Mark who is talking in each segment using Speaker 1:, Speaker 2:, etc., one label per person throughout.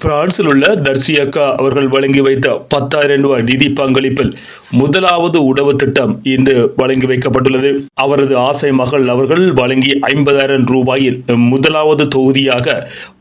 Speaker 1: பிரான்சில் உள்ள தர்சியக்கா அவர்கள் வழங்கி வைத்த பத்தாயிரம் ரூபாய் நிதி பங்களிப்பில் முதலாவது உணவு திட்டம் இன்று வழங்கி வைக்கப்பட்டுள்ளது. அவரது ஆசை மகள் அவர்கள் வழங்கி ஐம்பதாயிரம் ரூபாயில் முதலாவது தொகுதியாக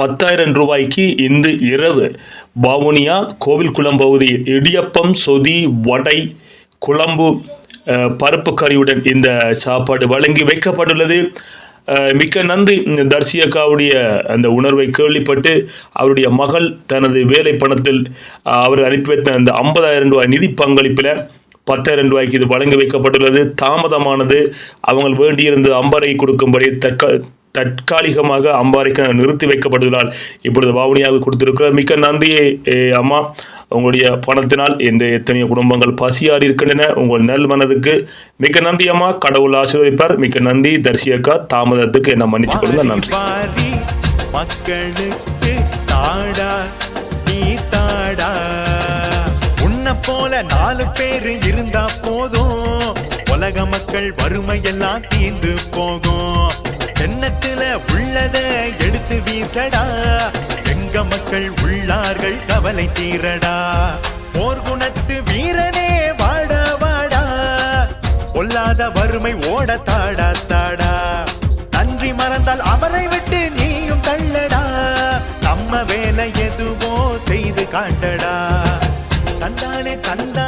Speaker 1: பத்தாயிரம் ரூபாய்க்கு இன்று இரவு பாவுனியா கோவில்குளம் பகுதியில் இடியப்பம் சொதி வடை குழம்பு பருப்பு கறியுடன் இந்த சாப்பாடு வழங்கி வைக்கப்பட்டுள்ளது. மிக்க நன்றி. இந்த தர்சியக்காவுடைய அந்த உணர்வை கேள்விப்பட்டு அவருடைய மகள் தனது வேலை பணத்தில் அவர் அனுப்பி வைத்த அந்த ஐம்பதாயிரம் ரூபாய் நிதி பங்களிப்பில் பத்தாயிரம் ரூபாய்க்கு இது வழங்கி வைக்கப்பட்டுள்ளது. தாமதமானது. அவங்க வேண்டியிருந்த அம்பரை கொடுக்கும்படி தக்க தற்காலிகமாக அம்பாறைக்கு நிறுத்தி வைக்கப்பட்டதால் இப்பொழுது பாவனியாக கொடுத்திருக்கிறார் மிக்க நன்றி அம்மா. உங்களுடைய பணத்தினால் என்று எத்தனையோ குடும்பங்கள் பசியாறி இருக்கின்றன. உங்கள் நல் மனதுக்கு மிக்க நன்றி அம்மா. கடவுள் ஆசீர்வதிப்பார். மிக்க நன்றி தரிசியக்கா. தாமதத்துக்கு என்ன மன்னிச்சு கொடுங்க நன்றி.
Speaker 2: மக்களுக்கு தாடா நீ தாடா. உன்னை போல நாலு பேர் இருந்தா போதும். உலக மக்கள் வறுமையெல்லாம் தீர்ந்து போகும். எண்ணத்துல உள்ளத எடுத்து வீசடா. எங்க மக்கள் உள்ளார்கள் கவலை தீரடா. போர் குணத்து வீரனே வாடா வாடா. பொல்லாத வறுமை ஓட தாடா தாடா. நன்றி மறந்தால் அவரை விட்டு நீயும் தள்ளடா. நம்ம வேலை எதுவோ செய்து காட்டடா. தந்தானே தந்தா